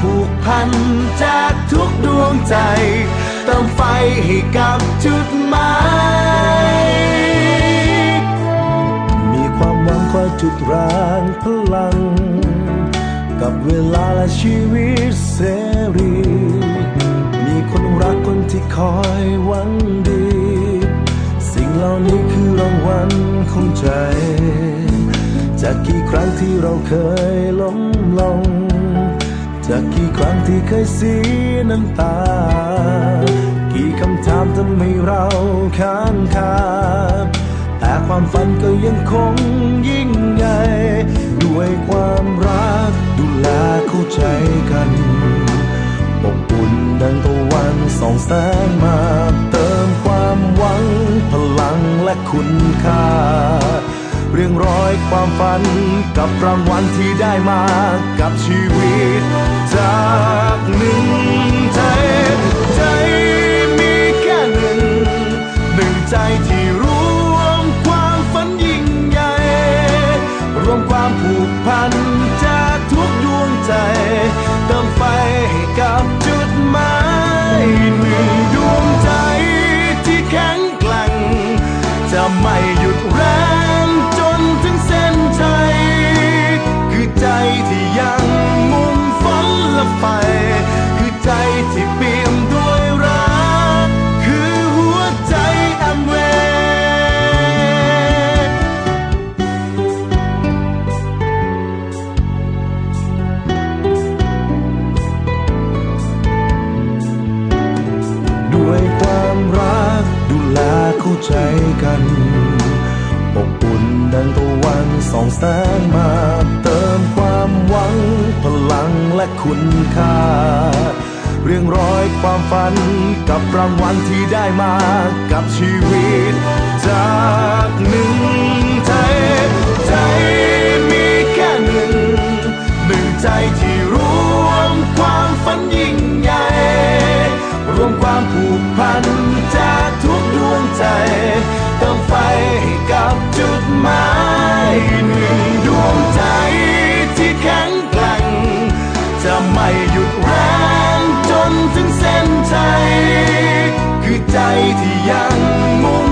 ผูกพันจากทุกดวงใจ เติมไฟให้กับจุดหมาย มีความหวังคอยจุดแรงพลัง กับเวลาและชีวิตเสรี มีคนรักคนที่คอยหวังดี สิ่งเหล่านี้คือรางวัลของใจ จากกี่ครั้งที่เราเคยล้มลง จากกี่ครั้งที่เคยเสียน้ำตา กี่คำถามทำให้เราค้างคาแต่ความฝันก็ยังคงยิ่งใหญ่ด้วยความรักดูแลเข้าใจกันอบอุ่นดังตะวันส่องแสงมา เติมความหวังพลังและคุณค่า เรียงร้อยความฝันกับรางวัลที่ได้มากับชีวิต จากหนึ่งใจใจมีแค่หนึ่ง หนึ่งใจที่รวมความฝันยิ่งใหญ่ รวมความผูกพันจากทุกดวงใจ เติมไฟให้กับจุ กันอบอุ่นดังตะวันส่องแสงมาเติมความหวังพลังและคุณค่า เรียงร้อยความฝันกับรางวัลที่ได้มากับชีวิตจาก ไม่หยุดแรงจนถึงเส้นชัยคือใจที่ยังมุ่ง